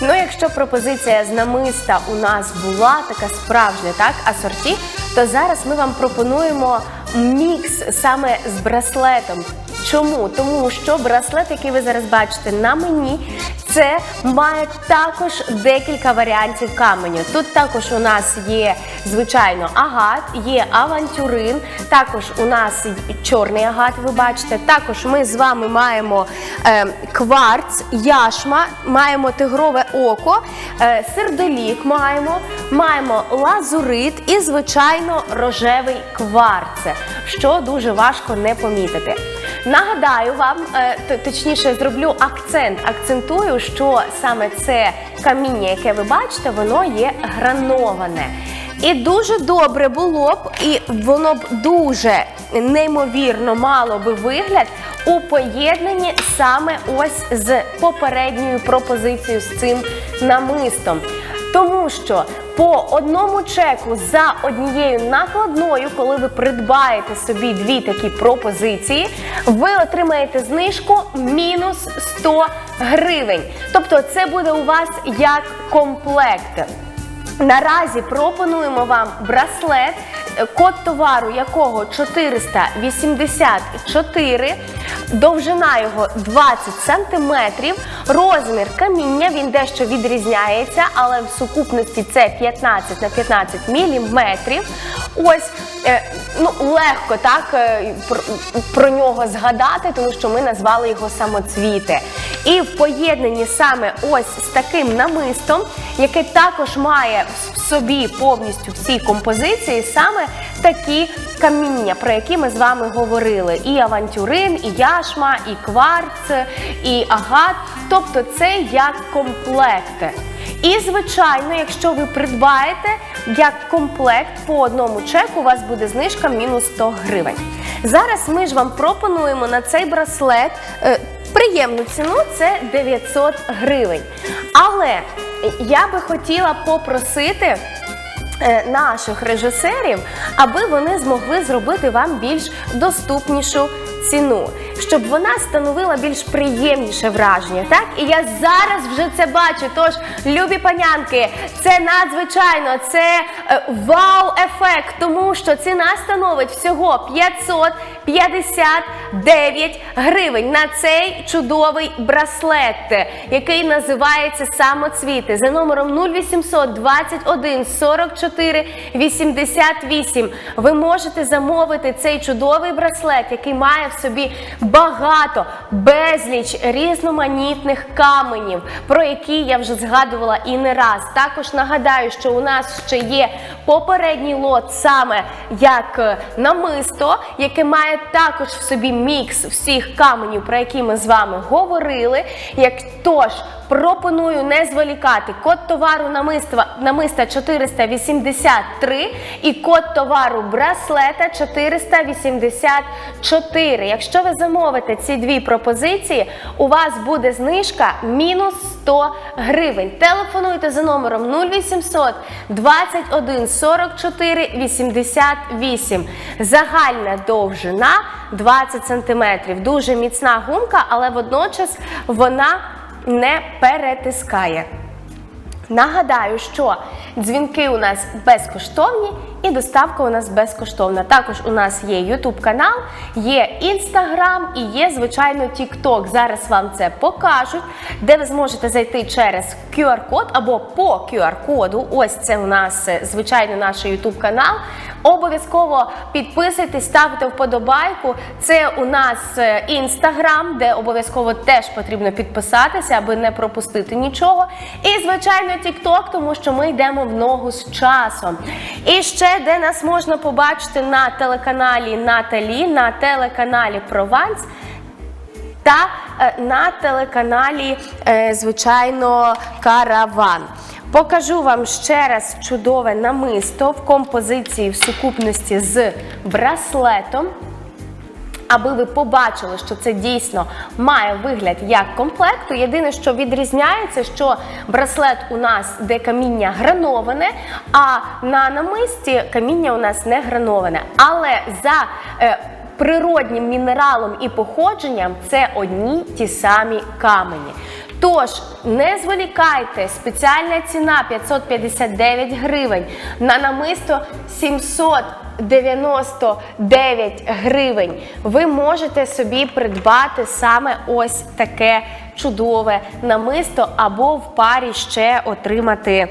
Ну, якщо пропозиція з намиста у нас була така справжня, так, асорті, то зараз ми вам пропонуємо мікс саме з браслетом. Чому? Тому що браслет, який ви зараз бачите на мені, це має також декілька варіантів каменю. Тут також у нас є, звичайно, агат, є авантюрин, також у нас чорний агат, ви бачите. Також ми з вами маємо е, кварц, яшма, маємо тигрове око, е, сердолік маємо, маємо лазурит і, звичайно, рожевий кварц, що дуже важко не помітити. Нагадаю вам, е, точніше, зроблю акцент. Акцентую, що саме це каміння, яке ви бачите, воно є грановане. І дуже добре було б, і воно б дуже неймовірно мало би вигляд у поєднанні саме ось з попередньою пропозицією з цим намистом. Тому що по одному чеку за однією накладною, коли ви придбаєте собі дві такі пропозиції, ви отримаєте знижку мінус 100 гривень. Тобто це буде у вас як комплект. Наразі пропонуємо вам браслет, код товару якого 484, довжина його 20 сантиметрів, розмір каміння він дещо відрізняється, але в сукупності це 15 на 15 міліметрів. Ось е, ну легко так е, про, нього згадати, тому що ми назвали його самоцвіти. І в поєднанні саме ось з таким намистом, яке також має собі повністю всі композиції, саме такі каміння, про які ми з вами говорили: і авантюрин, і яшма, і кварц, і агат. Тобто це як комплекти. І, звичайно, якщо ви придбаєте як комплект по одному чеку, у вас буде знижка мінус 100 гривень. Зараз ми ж вам пропонуємо на цей браслет е, приємну ціну це 900 гривень. Але я би хотіла попросити е, наших режисерів, аби вони змогли зробити вам більш доступнішу ціну, щоб вона становила більш приємніше враження. Так, і я зараз вже це бачу. Тож, любі панянки, це надзвичайно, це е, вау-ефект, тому що ціна становить всього 559 гривень на цей чудовий браслет, який називається самоцвіти за номером 0800 21 44 88. Ви можете замовити цей чудовий браслет, який має в собі багато, безліч різноманітних каменів, про які я вже згадувала і не раз. Також нагадаю, що у нас ще є попередній лот саме як е, намисто, яке має також в собі мікс всіх каменів, про які ми з вами говорили. Як тож пропоную не зволікати код товару намиства, намиста 483 і код товару браслета 484. Якщо ви замовите ці дві пропозиції, у вас буде знижка мінус 100 гривень. Телефонуйте за номером 0800 21 44 88. Загальна довжина 20 см. Дуже міцна гумка, але водночас вона не перетискає. Нагадаю, що дзвінки у нас безкоштовні і доставка у нас безкоштовна. Також у нас є YouTube канал, є Instagram і є, звичайно, TikTok. Зараз вам це покажуть, де ви зможете зайти через QR-код або по QR-коду. Ось це у нас, е, звичайно, наш YouTube канал. Обов'язково підписуйтесь, ставте вподобайку. Це у нас е, інстаграм, де обов'язково теж потрібно підписатися, аби не пропустити нічого. І, звичайно, TikTok, тому що ми йдемо в ногу з часом. І ще де нас можна побачити на телеканалі Наталі, на телеканалі Прованс. Та е, на телеканалі, е, звичайно, Караван. Покажу вам ще раз чудове намисто в композиції в сукупності з браслетом. Аби ви побачили, що це дійсно має вигляд як комплекту. Єдине, що відрізняється, що браслет у нас де каміння грановане, а на намисті каміння у нас не грановане. Але за е, природнім мінералом і походженням це одні ті самі камені. Тож не зволікайте, спеціальна ціна 559 гривень на намисто 799 гривень. Ви можете собі придбати саме ось таке чудове намисто або в парі ще отримати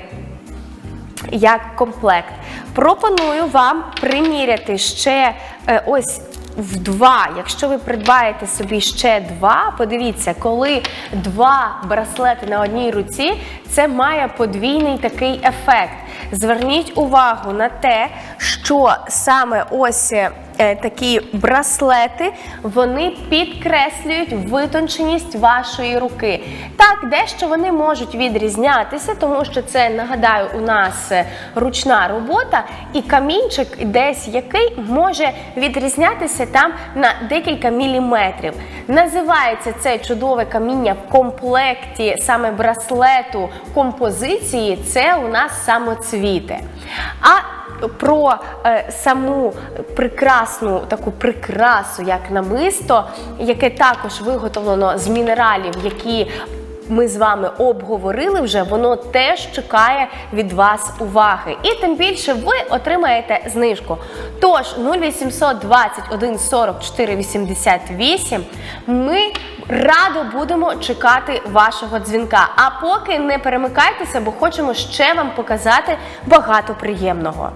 як комплект. Пропоную вам приміряти ще е, ось в два. Якщо ви придбаєте собі ще два, подивіться, коли два браслети на одній руці, це має подвійний такий ефект. Зверніть увагу на те, що саме ось е, такі браслети вони підкреслюють витонченість вашої руки. Так, дещо вони можуть відрізнятися, тому що це нагадаю, у нас е, ручна робота, і камінчик, десь який може відрізнятися там на декілька міліметрів. Називається це чудове каміння в комплекті саме браслету композиції. Це у нас самоцвіти. А про е, саму прекрасну таку прикрасу, як намисто, яке також виготовлено з мінералів, які ми з вами обговорили вже, воно теж чекає від вас уваги. І тим більше ви отримаєте знижку. Тож 0800 21 44 88 ми радо будемо чекати вашого дзвінка. А поки не перемикайтеся, бо хочемо ще вам показати багато приємного.